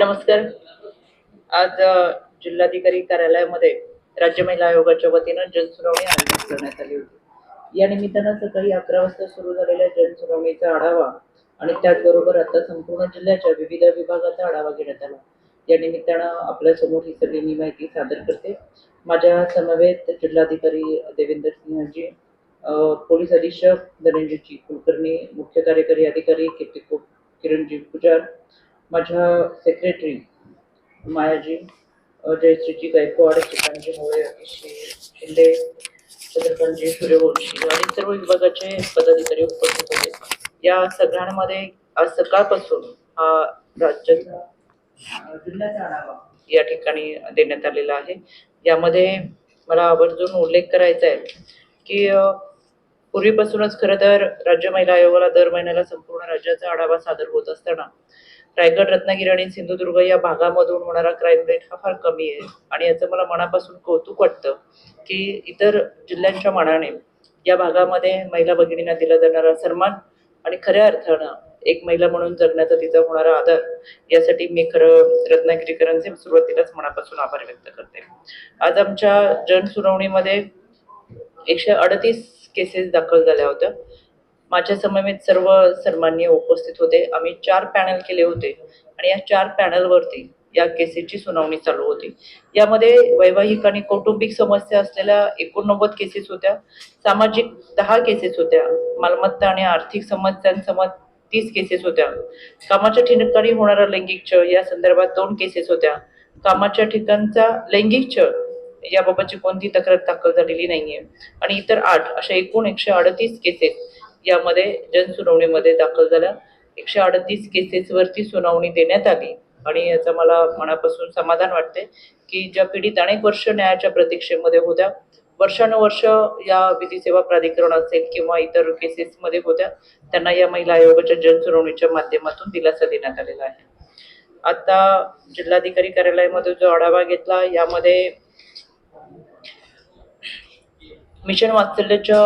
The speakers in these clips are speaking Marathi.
नमस्कार. आज जिल्हाधिकारी कार्यालयामध्ये राज्य महिला आयोगाच्या वतीनं जनसुनावणी आयोजित करण्यात आली होती. या निमित्तानं सकाळी अकरा वाजता सुरू झालेल्या जनसुनावणीचा आढावा आणि त्याचबरोबर आता संपूर्ण जिल्ह्याच्या विविध विभागाचा आढावा घेण्यात आला. या निमित्तानं आपल्यासमोर ही सगळी मी माहिती सादर करते. माझ्या समवेत जिल्हाधिकारी देवेंद्र सिंहजी पोलीस अधीक्षक धनंजयजी कुलकर्णी मुख्य कार्यकारी अधिकारी कीर्ती किरणजी पुजार माझ्या सेक्रेटरी मायाजी जयश्रीजी गायकवाड चिकांजी मोळे शिंदे चंद्रकांतजी सूर्यवंशी आणि सर्व विभागाचे पदाधिकारी उपस्थित होते. या सगळ्यांमध्ये आज सकाळपासून हा राज्याचा जिल्ह्याचा आढावा या ठिकाणी देण्यात आलेला आहे. यामध्ये मला आवर्जून उल्लेख करायचा आहे की पूर्वीपासूनच खरं तर राज्य महिला आयोगाला दर महिन्याला संपूर्ण राज्याचा आढावा सादर होत असताना रायगड रत्नागिरी आणि सिंधुदुर्ग या भागामधून होणारा क्राईम रेट हा फार कमी आहे. आणि याचं मला मनापासून कौतुक वाटतं की इतर जिल्ह्यांच्या मानाने या भागामध्ये महिला भगिनींना दिला जाणारा सन्मान आणि खऱ्या अर्थानं एक महिला म्हणून जगण्याचा तिचा होणारा आदर यासाठी मी खरं रत्नागिरीकरांचे सुरुवातीलाच मनापासून आभार व्यक्त करते. आज आमच्या जनसुनावणीमध्ये एकशे अडतीस केसेस दाखल झाल्या होत्या. माझ्या समवेत सर्व सन्माननीय उपस्थित होते. आम्ही चार पॅनल केले होते. आणि या चार पॅनलवरती या केसेसची सुनावणी चालू होती. यामध्ये वैवाहिक आणि कौटुंबिक समस्या असलेल्या एकोणनव्वद केसेस होत्या. सामाजिक दहा केसेस होत्या. मालमत्ता आणि आर्थिक समस्यांसमत तीस केसेस होत्या. कामाच्या ठिकाणी होणारा लैंगिक छळ या संदर्भात दोन केसेस होत्या. कामाच्या ठिकाणचा लैंगिक छळ याबाबतची कोणती तक्रार दाखल झालेली नाहीये. आणि इतर आठ अशा एकूण एकशे अडतीस केसेस यामध्ये जनसुनावणीमध्ये दाखल झाल्या. एकशे अडतीस केसेसवरती सुनावणी देण्यात आली. आणि याचं मला मनापासून समाधान वाटते की ज्या पीडित अनेक वर्ष न्यायाच्या प्रतीक्षेमध्ये होत्या वर्षानुवर्ष या विधी सेवा प्राधिकरण असेल किंवा इतर केसेसमध्ये होत्या त्यांना या महिला आयोगाच्या जनसुनावणीच्या माध्यमातून दिलासा देण्यात आलेला आहे. आता जिल्हाधिकारी कार्यालयामध्ये जो आढावा घेतला यामध्ये मिशन वात्सल्याच्या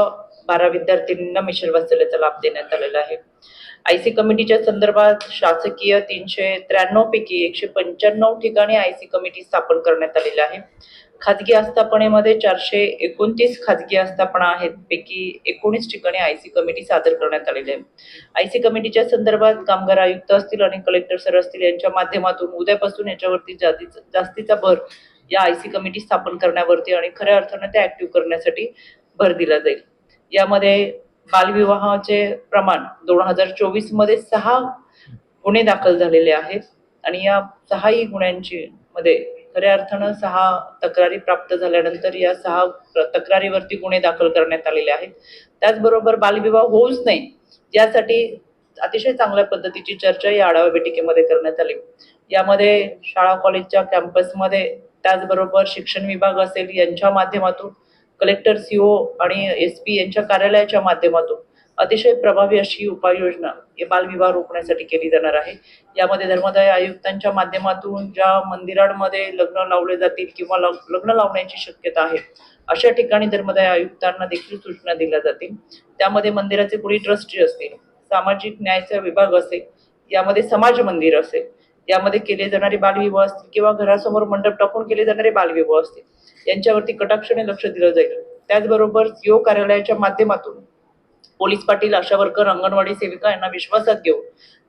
बारा विद्यार्थ्यांना मिशन वात्सल्याचा लाभ देण्यात आलेला आहे. आयसी कमिटीच्या संदर्भात शासकीय तीनशे त्र्याण्णव पैकी एकशे पंच्याण्णव ठिकाणी आयसी कमिटी स्थापन करण्यात आलेली आहे. खाजगी आस्थापनेमध्ये चारशे एकोणतीस खाजगी आस्थापना आहेत पैकी एकोणीस ठिकाणी आयसी कमिटी सादर करण्यात आलेली आहे. आयसी कमिटीच्या संदर्भात कामगार आयुक्त असतील आणि कलेक्टर सर असतील यांच्या माध्यमातून उद्यापासून याच्यावरती जास्तीचा जास्तीचा भर या आय सी कमिटी स्थापन करण्यावरती आणि खऱ्या अर्थानं त्या ऍक्टिव्ह करण्यासाठी भर दिला जाईल. यामध्ये बालविवाहाचे प्रमाण दोन हजार चोवीसमध्ये सहा गुन्हे दाखल झालेले आहेत आणि या सहाही गुन्ह्यांची मध्ये खऱ्या अर्थानं सहा तक्रारी प्राप्त झाल्यानंतर या सहा तक्रारीवरती गुन्हे दाखल करण्यात आलेले आहेत. त्याचबरोबर बालविवाह होऊच नाही यासाठी अतिशय चांगल्या पद्धतीची चर्चा या आढावा बैठकीमध्ये करण्यात आली. यामध्ये शाळा कॉलेजच्या कॅम्पसमध्ये त्याचबरोबर शिक्षण विभाग असेल यांच्या माध्यमातून कलेक्टर सीओ आणि एस पी यांच्या कार्यालयाच्या माध्यमातून अतिशय प्रभावी अशी उपाययोजना हे बालविवाह रोखण्यासाठी केली जाणार आहे. यामध्ये धर्मदाय आयुक्तांच्या माध्यमातून ज्या मंदिरांमध्ये लग्न लावले जातील किंवा लग्न लावण्याची शक्यता आहे अशा ठिकाणी धर्मदाय आयुक्तांना देखील सूचना दिल्या जातील. त्यामध्ये मंदिराचे कोणी ट्रस्टी असतील सामाजिक न्यायाचा विभाग असेल यामध्ये समाज मंदिर असेल यामध्ये केले जाणारे बालविवाह असतील किंवा घरासमोर मंडप टाकून केले जाणारे बालविवाह असतील यांच्यावरती कटाक्षाने लक्ष दिलं जाईल. त्याचबरोबर सीओ कार्यालयाच्या माध्यमातून police Patil ASHA worker anganwadi सेविका यांना विश्वासात घेऊन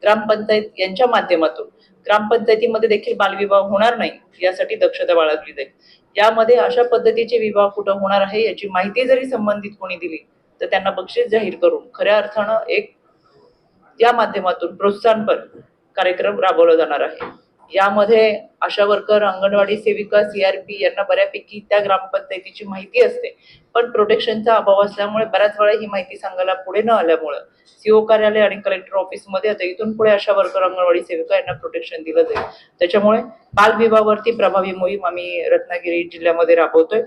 ग्रामपंचायत यांच्या माध्यमातून ग्रामपंचायतीमध्ये देखील बालविवाह होणार नाही यासाठी दक्षता बाळगली जाईल. यामध्ये अशा पद्धतीचे विवाह कुठं होणार आहे याची माहिती जरी संबंधित कोणी दिली तर त्यांना बक्षीस जाहीर करून खऱ्या अर्थानं एक या माध्यमातून प्रोत्साहनपर कार्यक्रम राबवला जाणार आहे. यामध्ये आशा वर्कर अंगणवाडी सेविका सीआरपी यांना बऱ्यापैकी त्या ग्रामपंचायतीची माहिती असते. पण प्रोटेक्शनचा अभाव असल्यामुळे बऱ्याच वेळा ही माहिती सांगायला पुढे न आल्यामुळं सीओ कार्यालय आणि कलेक्टर ऑफिसमध्ये आता इथून पुढे आशा वर्कर अंगणवाडी सेविका यांना प्रोटेक्शन दिलं जाईल. त्याच्यामुळे बालविवाहावरती प्रभावी मोहीम आम्ही रत्नागिरी जिल्ह्यामध्ये राबवतोय.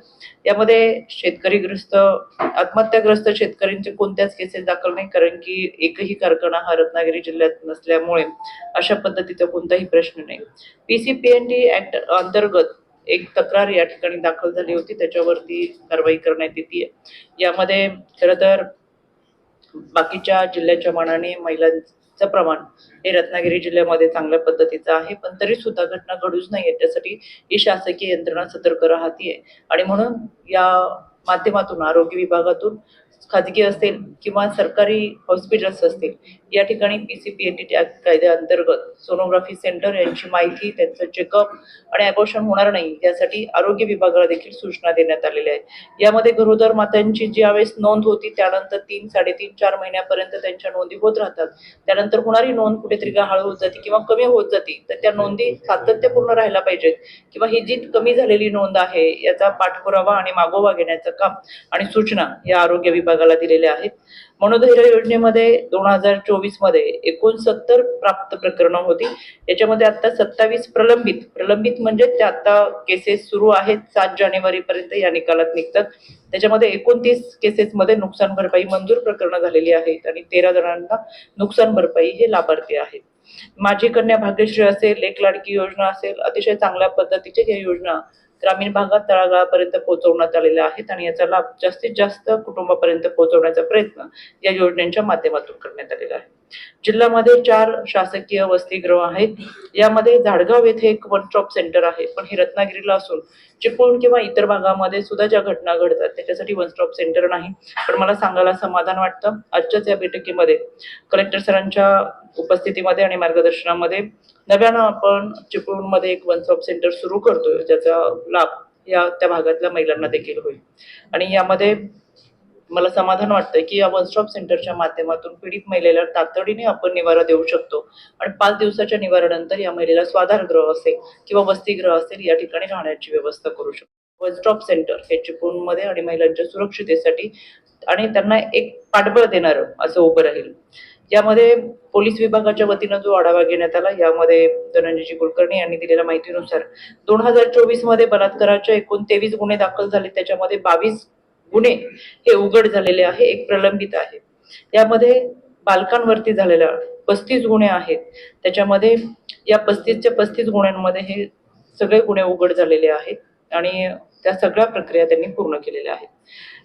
यामध्ये शेतकरीग्रस्त आत्महत्याग्रस्त शेतकऱ्यांचे कोणत्याच केसेस दाखल नाही कारण की एकही कारखाना हा रत्नागिरी जिल्ह्यात नसल्यामुळे अशा पद्धतीचा कोणताही प्रश्न नाही. पीसीपीएनडी ऍक्ट अंतर्गत एक तक्रार या ठिकाणी दाखल झाली होती. त्याच्यावरती कारवाई करण्यात येते. यामध्ये खरं तर बाकीच्या जिल्ह्याच्या मानाने महिलांचं प्रमाण हे रत्नागिरी जिल्ह्यामध्ये चांगल्या पद्धतीचं आहे. पण तरी सुद्धा घटना घडूच नाही त्यासाठी ही शासकीय यंत्रणा सतर्क राहतीये. आणि म्हणून या माध्यमातून आरोग्य विभागातून खाजगी असेल किंवा सरकारी हॉस्पिटल्स असतील या ठिकाणी P C P N D कायद्याअंतर्गत सोनोग्राफी सेंटर यांची माहिती त्यांचं चेकअप आणि अबॉर्शन होणार नाही यासाठी आरोग्य विभागाला देखील सूचना देण्यात आलेल्या आहेत. यामध्ये गरोदर मातांची ज्यावेळेस नोंद होती त्यानंतर तीन साडेतीन चार महिन्यापर्यंत त्यांच्या नोंदी होत राहतात. त्यानंतर होणारी नोंद कुठेतरी गहाळ होत जाते किंवा कमी होत जाते तर त्या नोंदी सातत्यपूर्ण राहायला पाहिजेत. किंवा ही जी कमी झालेली नोंद आहे याचा पाठपुरावा आणि मागोवा घेण्याचं काम आणि सूचना या आरोग्य विभाग विभागाला दिलेले आहेत. मनोधैर्य योजनेमध्ये दोन हजार चोवीसमध्ये एकोणसत्तर प्राप्त प्रकरणं होती. याच्यामध्ये आता सत्तावीस प्रलंबित. प्रलंबित म्हणजे ते आता केसेस सुरू आहेत. सात जानेवारी पर्यंत या निकालात निघतात. त्याच्यामध्ये एकोणतीस केसेसमध्ये नुकसान भरपाई मंजूर प्रकरणं झालेली आहेत आणि तेरा जणांना नुकसान भरपाई हे लाभार्थी आहेत. माझी कन्या भाग्यश्री असेल एक लाडकी योजना असेल अतिशय चांगल्या पद्धतीच्या या योजना ग्रामीण भागात तळागाळापर्यंत पोहोचवण्यात आलेल्या आहेत आणि याचा लाभ जास्तीत जास्त कुटुंबापर्यंत पोहोचवण्याचा प्रयत्न या योजनेच्या माध्यमातून करण्यात आलेला आहे. जिल्ह्यामध्ये चार शासकीय वसतिगृह आहेत. यामध्ये झाडगाव येथे एक वन स्टॉप सेंटर आहे. पण हे रत्नागिरीला असून चिपळूण किंवा इतर भागामध्ये सुद्धा ज्या घटना घडतात त्याच्यासाठी वन स्टॉप सेंटर नाही. पण मला सांगायला समाधान वाटतं. आजच्याच या बैठकीमध्ये कलेक्टर सरांच्या उपस्थितीमध्ये आणि मार्गदर्शनामध्ये नव्यानं आपण चिपळूणमध्ये एक वन स्टॉप सेंटर सुरू करतोय ज्याचा लाभ या त्या भागातल्या महिलांना देखील होईल. आणि यामध्ये मला समाधान वाटतंय की या वन स्टॉप सेंटरच्या माध्यमातून पीडित महिलेला तातडीने आपण निवारा देऊ शकतो. आणि पाच दिवसाच्या निवारानंतर या महिलेला स्वाधारगृह असेल किंवा वसतिगृह असेल या ठिकाणी राहण्याची व्यवस्था करू शकतो. वन स्टॉप सेंटर हे चिपळूणमध्ये आणि महिलांच्या सुरक्षितेसाठी आणि त्यांना एक पाठबळ देणारं असं उभं राहील. यामध्ये पोलीस विभागाच्या वतीनं जो आढावा घेण्यात आला यामध्ये धनंजयजी कुलकर्णी यांनी दिलेल्या माहितीनुसार दोन हजार चोवीसमध्ये बलात्काराचे एकूण तेवीस गुन्हे दाखल झाले. त्याच्यामध्ये बावीस गुन्हे हे उघड झालेले आहे एक प्रलंबित आहे. यामध्ये बालकांवरती झालेल्या पस्तीस गुन्हे आहेत. त्याच्यामध्ये या पस्तीसच्या पस्तीस गुन्ह्यांमध्ये हे सगळे गुन्हे उघड झालेले आहेत. आणि त्या सगळ्या प्रक्रिया त्यांनी पूर्ण केलेल्या आहेत.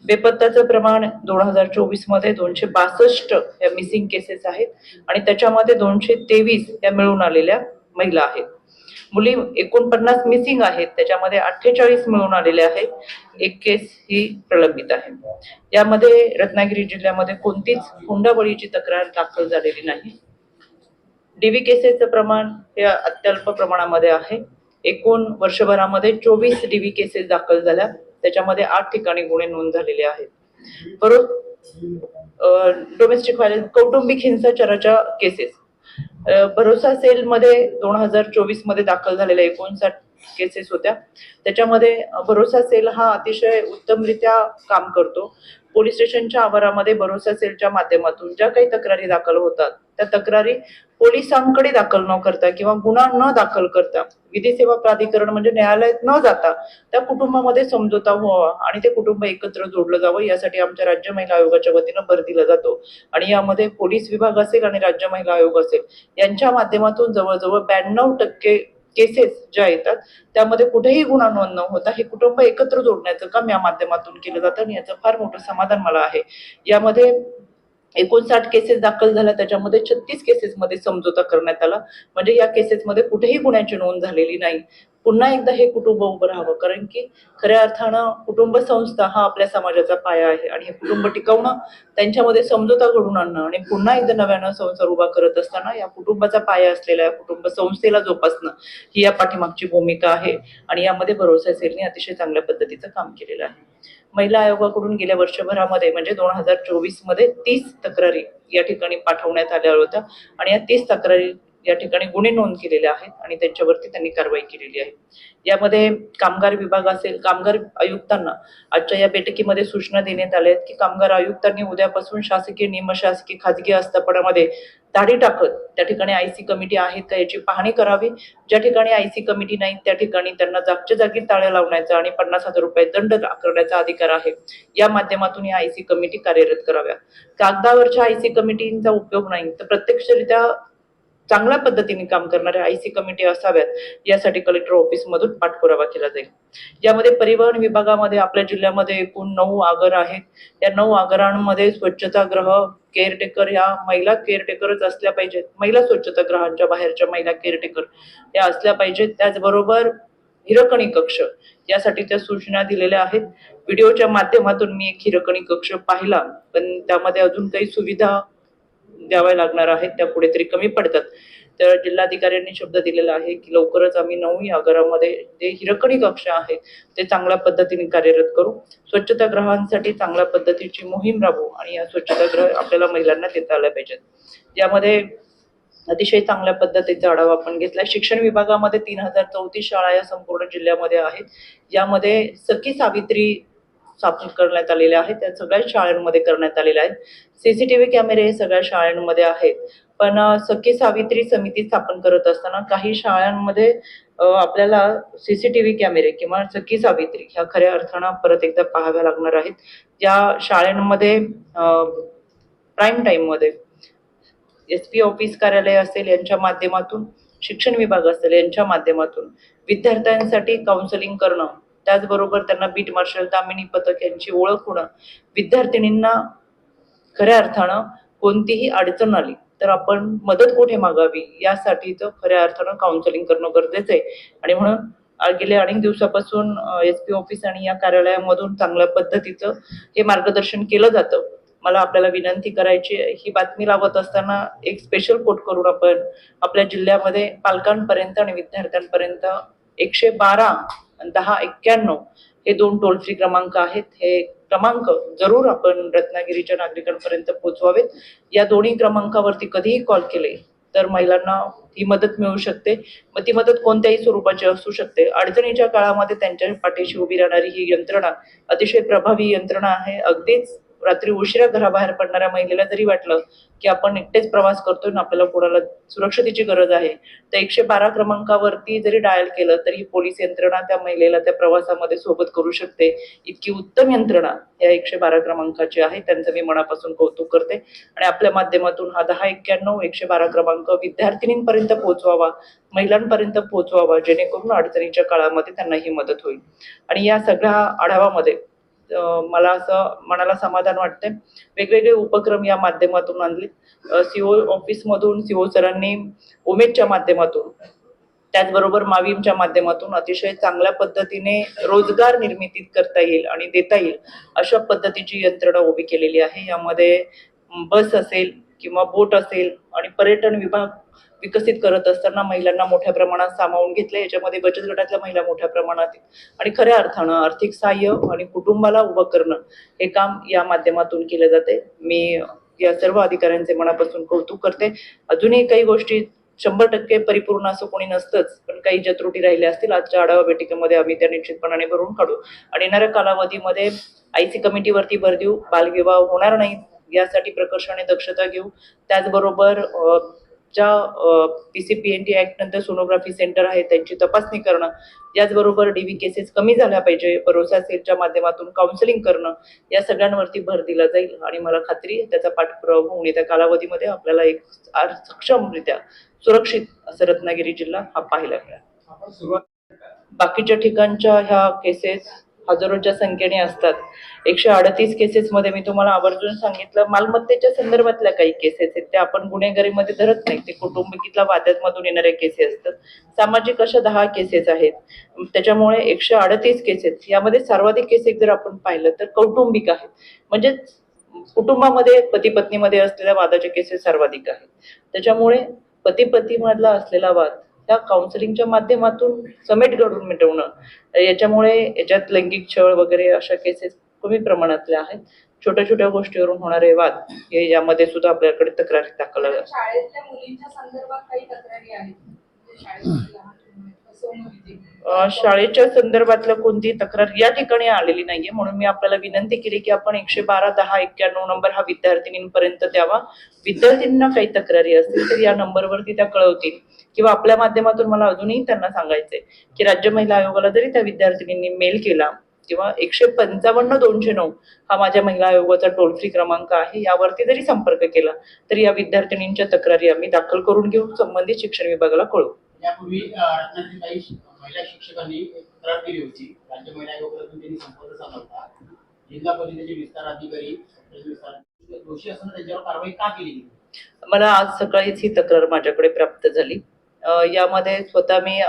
बेपत्ताचं प्रमाण दोन हजार चोवीसमध्ये दोनशे बासष्ट या मिसिंग केसेस आहेत आणि त्याच्यामध्ये दोनशे तेवीस या मिळून आलेल्या महिला आहेत. मुली एकोणपन्नास मिसिंग आहेत त्याच्यामध्ये अठ्ठेचाळीस मिळून आलेले आहेत. एक केस ही प्रलंबित आहे. यामध्ये रत्नागिरी जिल्ह्यामध्ये कोणतीच हुंडाबळीची तक्रार दाखल झालेली नाही. डीव्ही केसेसचं प्रमाण हे अत्यल्प प्रमाणामध्ये आहे. एकूण वर्षभरामध्ये चोवीस डीव्ही केसेस दाखल झाल्या. त्याच्यामध्ये आठ ठिकाणी गुन्हे नोंद झालेले आहेत. परत डोमेस्टिक व्हायलन्स कौटुंबिक हिंसाचाराच्या केसेस भरोसा सेलमध्ये दोन हजार चोवीसमध्ये दाखल झालेल्या एकोणसाठ केसेस होत्या. त्याच्यामध्ये भरोसा सेल हा अतिशय उत्तमरित्या काम करतो. पोलीस स्टेशनच्या आवारामध्ये भरोसा सेलच्या माध्यमातून ज्या काही तक्रारी दाखल होतात त्या तक्रारी पोलिसांकडे दाखल न करता किंवा गुन्हा न दाखल करता विधी सेवा प्राधिकरण म्हणजे न्यायालयात न जाता त्या कुटुंबामध्ये समजोता व्हावा आणि ते कुटुंब एकत्र जोडलं जावं यासाठी आमच्या राज्य महिला आयोगाच्या वतीनं भर दिला जातो. आणि यामध्ये पोलीस विभाग असेल आणि राज्य महिला आयोग असेल यांच्या माध्यमातून जवळजवळ ब्याण्णव टक्के केसेस ज्या येतात त्यामध्ये कुठेही गुन्हा नोंद न होता हे कुटुंब एकत्र जोडण्याचं काम या माध्यमातून केलं जातं आणि याचं फार मोठं समाधान मला आहे. यामध्ये एकोणसाठ केसेस दाखल झाल्या त्याच्यामध्ये छत्तीस केसेसमध्ये समझोता करण्यात आला. म्हणजे या केसेसमध्ये कुठेही गुन्ह्याची नोंद झालेली नाही. पुन्हा एकदा हे कुटुंब उभं राहावं. कारण की खऱ्या अर्थानं कुटुंब संस्था हा आपल्या समाजाचा पाया आहे. आणि हे कुटुंब टिकवणं त्यांच्यामध्ये समझोता घडून आणणं आणि पुन्हा एकदा नव्यानं संसार उभा करत असताना या कुटुंबाचा पाया असलेला या कुटुंब संस्थेला जोपासणं ही या पाठीमागची भूमिका आहे. आणि यामध्ये भरोसा सेलने अतिशय चांगल्या पद्धतीचं काम केलेलं आहे. महिला आयोगाकडून गेल्या वर्षभरामध्ये म्हणजे दोन हजार चोवीसमध्ये तीस तक्रारी या ठिकाणी पाठवण्यात आल्या होत्या. आणि या तीस तक्रारी या ठिकाणी गुन्हे नोंद केलेले आहेत आणि त्यांच्यावरती त्यांनी कारवाई केलेली आहे. यामध्ये कामगार विभाग असेल कामगार आयुक्तांना आजच्या या बैठकीमध्ये सूचना देण्यात आल्या आहेत की कामगार आयुक्तांनी उद्यापासून शासकीय निमशासकीय खाजगी आस्थापनामध्ये धाडी टाकत त्या ठिकाणी आयसी कमिटी आहेत का याची पाहणी करावी. ज्या ठिकाणी आयसी कमिटी नाही त्या ठिकाणी त्यांना जागच्या जागी टाळ्या लावण्याचा आणि पन्नास हजार रुपये दंड आकारण्याचा अधिकार आहे. या माध्यमातून या आयसी कमिटी कार्यरत कराव्या. कागदावरच्या आयसी कमिटींचा उपयोग नाही तर प्रत्यक्षरित्या चांगल्या पद्धतीने काम करणाऱ्या आयसी कमिटी असाव्यात. यासाठी कलेक्टर ऑफिस मधून पाठपुरावा केला जाईल. यामध्ये परिवहन विभागामध्ये आपल्या जिल्ह्यामध्ये एकूण नऊ आगर आहेत. या नऊ आगरांमध्ये स्वच्छता ग्रह केअरटेकर ह्या महिला केअरटेकरच असल्या पाहिजेत. महिला स्वच्छतागृहांच्या बाहेरच्या महिला केअरटेकर या असल्या पाहिजेत. त्याचबरोबर हिरकणी कक्ष यासाठी त्या सूचना दिलेल्या आहेत. व्हिडिओच्या माध्यमातून मी एक हिरकणी कक्ष पाहिला पण त्यामध्ये अजून काही सुविधा द्याव्या लागणार आहेत त्या कुठेतरी कमी पडतात. तर जिल्हाधिकाऱ्यांनी शब्द दिलेला आहे की लवकरच आम्ही नऊ आगारामध्ये जे हिरकणी कक्ष आहेत ते चांगल्या पद्धतीने कार्यरत करू. स्वच्छतागृहांसाठी चांगल्या पद्धतीची मोहीम राबवू आणि या स्वच्छतागृह आपल्याला महिलांना देता आल्या पाहिजेत. यामध्ये अतिशय चांगल्या पद्धतीचा आढावा आपण घेतला शिक्षण विभागामध्ये तीन हजार चौतीस शाळा या संपूर्ण जिल्ह्यामध्ये आहेत. यामध्ये सखी सावित्री स्थापन करण्यात आलेल्या आहेत. त्या सगळ्या शाळांमध्ये करण्यात आलेल्या आहेत. सीसीटीव्ही कॅमेरे हे सगळ्या शाळांमध्ये आहेत. पण सखी सावित्री समिती स्थापन करत असताना काही शाळांमध्ये आपल्याला सीसीटीव्ही कॅमेरे किंवा सखी सावित्री ह्या खऱ्या अर्थानं परत एकदा पाहाव्या लागणार आहेत. ज्या शाळांमध्ये प्राईम टाईममध्ये एस पी ऑफिस कार्यालय असेल यांच्या माध्यमातून शिक्षण विभाग असेल यांच्या माध्यमातून विद्यार्थ्यांसाठी काउन्सिलिंग करणं त्याचबरोबर त्यांना बीट मार्शल दामिनी पथक यांची ओळख होणं विद्यार्थिनींना खऱ्या अर्थानं कोणतीही अडचण आली तर आपण मदत कुठे मागावी? यासाठीचं खऱ्या अर्थानं काउन्सिलिंग करणं गरजेचं आहे. आणि म्हणून गेल्या अनेक दिवसापासून एस पी ऑफिस आणि या कार्यालयामधून चांगल्या पद्धतीचं हे मार्गदर्शन केलं जातं. मला आपल्याला विनंती करायची ही बातमी लावत असताना एक स्पेशल कोट करून आपण आपल्या जिल्ह्यामध्ये पालकांपर्यंत आणि विद्यार्थ्यांपर्यंत एकशे बारा आणि दहा एक्क्याण्णव हे दोन टोल फ्री क्रमांक आहेत. हे क्रमांक जरूर आपण रत्नागिरीच्या नागरिकांपर्यंत पोहोचवावेत. या दोन्ही क्रमांकावरती कधीही कॉल केले तर महिलांना ही मदत मिळू शकते. मग ती मदत कोणत्याही स्वरूपाची असू शकते. अडचणीच्या काळामध्ये त्यांच्या पाठीशी उभी राहणारी ही यंत्रणा अतिशय प्रभावी यंत्रणा आहे. अगदीच रात्री उशिरा घराबाहेर पडणाऱ्या महिलेला जरी वाटलं की आपण एकटेच प्रवास करतोय ना आपल्याला कोणाला सुरक्षतेची गरज आहे तर एकशे बारा क्रमांकावरती जरी डायल केलं तरी पोलीस यंत्रणा त्या महिलेला त्या प्रवासामध्ये सोबत करू शकते. इतकी उत्तम यंत्रणा या एकशे बारा क्रमांकाची आहे त्यांचं मी मनापासून कौतुक करते. आणि आपल्या माध्यमातून हा दहा एक्क्याण्णव एकशे बारा क्रमांक विद्यार्थिनींपर्यंत पोहोचवावा महिलांपर्यंत पोहोचवावा जेणेकरून अडचणीच्या काळामध्ये त्यांना ही मदत होईल. आणि या सगळ्या आढावामध्ये मला असं मनाला समाधान वाटते वेगवेगळे उपक्रम या माध्यमातून आणले सीओ ऑफिसमधून सीओ सरांनी उमेदच्या माध्यमातून त्याचबरोबर माविमच्या माध्यमातून अतिशय चांगल्या पद्धतीने रोजगार निर्मिती करता येईल आणि देता येईल अशा पद्धतीची यंत्रणा उभी केलेली आहे. यामध्ये बस असेल किंवा बोट असेल आणि पर्यटन विभाग विकसित करत असताना महिलांना मोठ्या प्रमाणात सामावून घेतले. याच्यामध्ये बचत गटातल्या महिला मोठ्या प्रमाणात आणि खऱ्या अर्थानं आर्थिक सहाय्य आणि कुटुंबाला उभं करणं हे काम या माध्यमातून केलं जाते. मी या सर्व अधिकाऱ्यांचे मनापासून कौतुक करते. अजूनही काही गोष्टी शंभर टक्के परिपूर्ण असं कोणी नसतंच पण काही ज्या त्रुटी राहिल्या असतील आजच्या आढावा बैठकीमध्ये आम्ही त्या निश्चितपणाने भरून काढू. आणि येणाऱ्या कालावधीमध्ये आयसी कमिटीवरती भर देऊ. बालविवाह होणार नाही यासाठी प्रकर्षाने दक्षता घेऊ. त्याचबरोबर ज्या P C P N D T नंतर सोनोग्राफी सेंटर आहे त्यांची तपासणी करणं याचबरोबर डीबी केसेस कमी झाल्या पाहिजे भरोसा सेलच्या माध्यमातून काउन्सिलिंग करणं या सगळ्यांवरती भर दिला जाईल. आणि मला खात्री त्याचा पाठपुरावा होऊन येत्या कालावधीमध्ये आपल्याला एक सक्षमरित्या सुरक्षित असं रत्नागिरी जिल्हा हा पाहायला मिळेल. बाकीच्या ठिकाणच्या ह्या केसेस हजारोच्या संख्येने असतात. एकशे अडतीस केसेस मध्ये मी तुम्हाला आवर्जून सांगितलं मालमत्तेच्या संदर्भातल्या काही केसेस आहेत त्या आपण गुन्हेगारीमध्ये धरत नाही. ते कुटुंबिकीतल्या वादांमधून येणाऱ्या केसेस असतात. सामाजिक अशा दहा केसेस आहेत. त्याच्यामुळे एकशे अडतीस केसेस यामध्ये सर्वाधिक केसेस जर आपण पाहिलं तर कौटुंबिक आहेत. म्हणजे कुटुंबामध्ये पती पत्नीमध्ये असलेल्या वादाचे केसेस सर्वाधिक आहेत. त्याच्यामुळे पती पती असलेला वाद त्या काउन्सिलिंगच्या माध्यमातून समेट घडून मिटवणं याच्यामुळे याच्यात लैंगिक छळ वगैरे अशा केसेस कमी प्रमाणातल्या आहेत. छोट्या छोट्या गोष्टीवरून होणारे वाद हे यामध्ये सुद्धा आपल्याकडे तक्रारी दाखल म्हणजे शाळेच्या संदर्भातलं कोणती तक्रार या ठिकाणी आलेली नाहीये. म्हणून मी आपल्याला विनंती केली की आपण एकशे बारा दहा एक्क्याण्णव नंबर हा विद्यार्थिनींपर्यंत द्यावा. विद्यार्थ्यांना काही तक्रारी असतील तर या नंबरवरती त्या कळवतील. किंवा आपल्या माध्यमातून मला अजूनही त्यांना सांगायचंय की राज्य महिला आयोगाला जरी त्या विद्यार्थिनींनी मेल केला किंवा एकशे पंचावन्न दोनशे नऊ हा माझ्या महिला आयोगाचा टोल फ्री क्रमांक आहे यावरती जरी संपर्क केला तर या विद्यार्थिनींच्या तक्रारी आम्ही दाखल करून घेऊ संबंधित शिक्षण विभागाला कळवू. यापूर्वी काही महिला शिक्षकांनी तक्रार केली होती. राज्य महिला त्यांनी संपर्क साधला. होता जिल्हा परिषदेचे विस्तार अधिकारी दोषी असताना त्यांच्यावर कारवाई का केली मला आज सकाळीच ही तक्रार माझ्याकडे प्राप्त झाली. यामध्ये स्वतः मी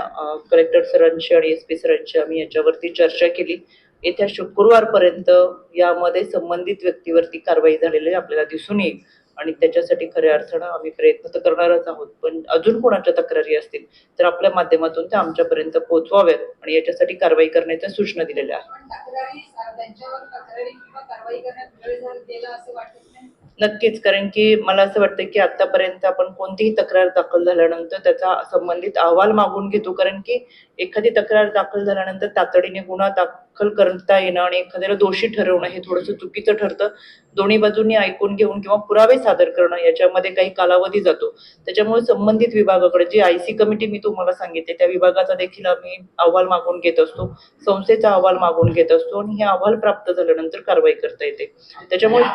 कलेक्टर सरांशी आणि एस पी सरांशी आम्ही याच्यावरती चर्चा केली. येत्या शुक्रवारपर्यंत यामध्ये संबंधित व्यक्तीवरती कारवाई झालेली आपल्याला दिसून येईल आणि त्याच्यासाठी खऱ्या अर्थानं आम्ही प्रयत्न तर करणारच आहोत. पण अजून कोणाच्या तक्रारी असतील तर आपल्या माध्यमातून त्या आमच्यापर्यंत पोहोचवाव्यात आणि याच्यासाठी कारवाई करण्याच्या सूचना दिलेल्या आहेत. नक्कीच कारण की मला असं वाटतं की आतापर्यंत आपण कोणतीही तक्रार दाखल झाल्यानंतर त्याचा संबंधित अहवाल मागून घेतो. कारण की एखादी तक्रार दाखल झाल्यानंतर तातडीने गुन्हा दाखल करता येणं आणि एखाद्याला दोषी ठरवणं हे थोडंसं चुकीचं ठरतं. दोन्ही बाजूंनी ऐकून घेऊन किंवा पुरावे सादर करणं याच्यामध्ये काही कालावधी जातो. त्याच्यामुळे संबंधित विभागाकडे जी आय सी कमिटी मी तुम्हाला सांगितले त्या विभागाचा देखील आम्ही अहवाल मागून घेत असतो. संस्थेचा अहवाल मागून घेत असतो आणि हे अहवाल प्राप्त झाल्यानंतर कारवाई करता येते. त्याच्यामुळे